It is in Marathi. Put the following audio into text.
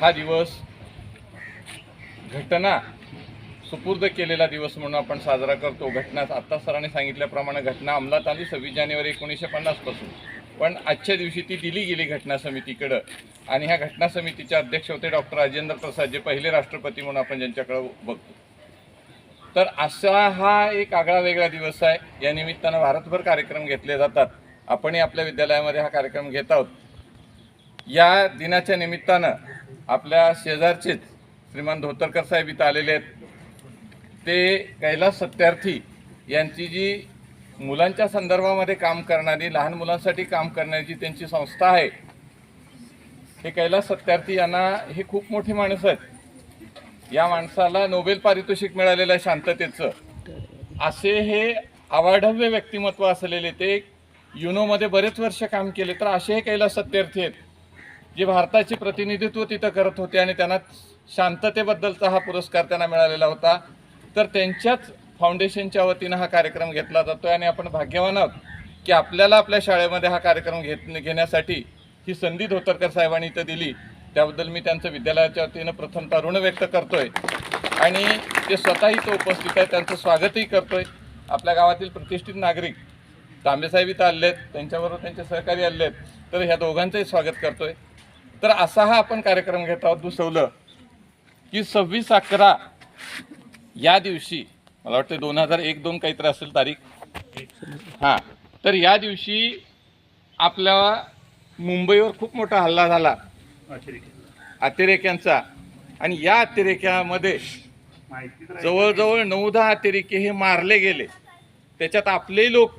हा दिवस घटना सुपूर्द केलेला दिवस म्हणून आपण साजरा करतो. घटना आत्ता सरांनी सांगितल्याप्रमाणे घटना अंमलात आली सव्वीस जानेवारी एकोणीसशे पन्नासपासून पण आजच्या दिवशी ती दिली गेली घटना समितीकडं. आणि ह्या घटना समितीचे अध्यक्ष होते डॉक्टर राजेंद्र प्रसाद जे पहिले राष्ट्रपती म्हणून आपण ज्यांच्याकडं बघतो. तर असा हा एक आगळा वेगळा दिवस आहे. या निमित्तानं भारतभर कार्यक्रम घेतले जातात. आपणही आपल्या विद्यालयामध्ये हा कार्यक्रम घेत आहोत. या दिनाच्या निमित्तानं आपल्या शेजारचेच श्रीमान धोतरकर साहेब इथं आलेले आहेत. ते कैलास सत्यार्थी यांची जी मुलांच्या संदर्भामध्ये काम करणारी लहान मुलांसाठी काम करण्याची त्यांची संस्था आहे हे कैलास सत्यार्थी यांना हे खूप मोठी माणसं आहेत. या माणसाला नोबेल पारितोषिक मिळालेलं आहे शांततेचं. असे हे अवाढव्य व्यक्तिमत्व असलेले ते युनोमध्ये बरेच वर्ष काम केले तर असे हे कैलास सत्यार्थी आहेत. जे भारताचे प्रतिनिधित्व तिथं करत होते आणि त्यांना शांततेबद्दलचा हा पुरस्कार त्यांना मिळालेला होता तर त्यांच्याच फाउंडेशनच्या वतीनं हा कार्यक्रम घेतला जातोय आणि आपण भाग्यवान आहोत की आपल्याला आपल्या शाळेमध्ये हा कार्यक्रम घेत घेण्यासाठी ही संधी धोतरकर साहेबांनी इथं दिली. त्याबद्दल मी त्यांचं विद्यालयाच्या वतीनं प्रथमतः ऋण व्यक्त करतोय आणि ते स्वतः इथं उपस्थित आहे त्यांचं स्वागतही करतोय. आपल्या गावातील प्रतिष्ठित नागरिक तांबेसाहेब इथं आले आहेत त्यांच्याबरोबर त्यांचे सहकारी आले आहेत तर ह्या दोघांचंही स्वागत करतोय. तर असा हा आपण कार्यक्रम घेत आहोत दुसवलं की सव्वीस अकरा या दिवशी मला वाटतं दोन हजार एक दोन काहीतरी असेल तारीख. हां तर या दिवशी आपल्या मुंबईवर खूप मोठा हल्ला झाला. अतिरेक्यांचा. आणि या अतिरेक्यामध्ये जवळजवळ नऊ दहा अतिरेकी हे मारले गेले. त्याच्यात आपले लोक